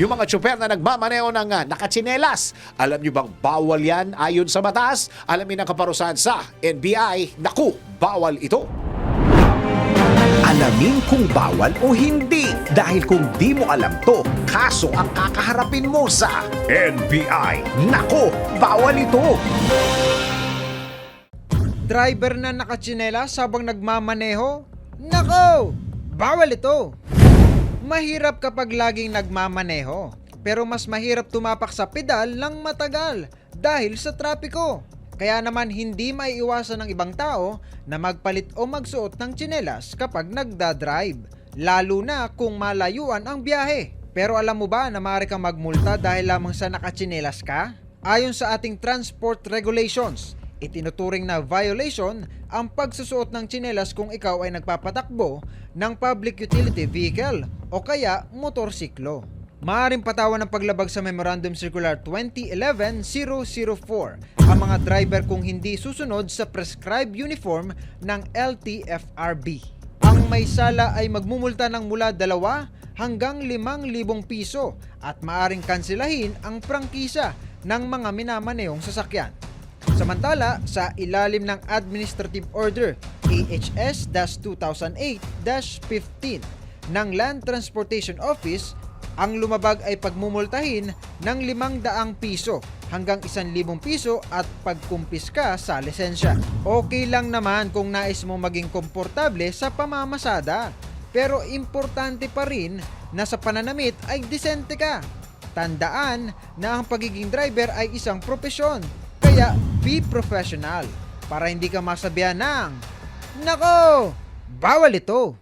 yung mga tsuper na nagmamaneho ng uh, nakatsinelas. Alam nyo bang bawal yan ayon sa batas? Alamin ang kaparusahan sa NBI. Naku, bawal ito. Alamin kung bawal o hindi. Dahil kung di mo alam to, kaso ang kakaharapin mo sa NBI. Nako, bawal ito. Driver na nakatsinelas habang nagmamaneho? Nako! Bawal ito! Mahirap kapag laging nagmamaneho. Pero mas mahirap tumapak sa pedal ng matagal dahil sa trapiko. Kaya naman hindi maiiwasan ng ibang tao na magpalit o magsuot ng tsinelas kapag nagda-drive. Lalo na kung malayuan ang biyahe. Pero alam mo ba na maaari kang magmulta dahil lamang sa nakatsinelas ka? Ayon sa ating transport regulations, Itinuturing na violation ang pagsusuot ng tsinelas kung ikaw ay nagpapatakbo ng public utility vehicle o kaya motorsiklo. Maaring patawan ng paglabag sa Memorandum Circular 2011-004 ang mga driver kung hindi susunod sa prescribed uniform ng LTFRB. Ang may sala ay magmumulta ng mula 2 hanggang 5,000 piso at maaring kansilahin ang prangkisa ng mga minamanehong sasakyan. Samantala, sa ilalim ng Administrative Order AHS-2008-15 ng Land Transportation Office, ang lumabag ay pagmumultahin ng 500 piso hanggang 1,000 piso at pagkumpiska sa lisensya. Okay lang naman kung nais mo maging komportable sa pamamasada. Pero importante pa rin na sa pananamit ay disente ka. Tandaan na ang pagiging driver ay isang propesyon kaya be professional para hindi ka masabihan ng Nako! Bawal ito!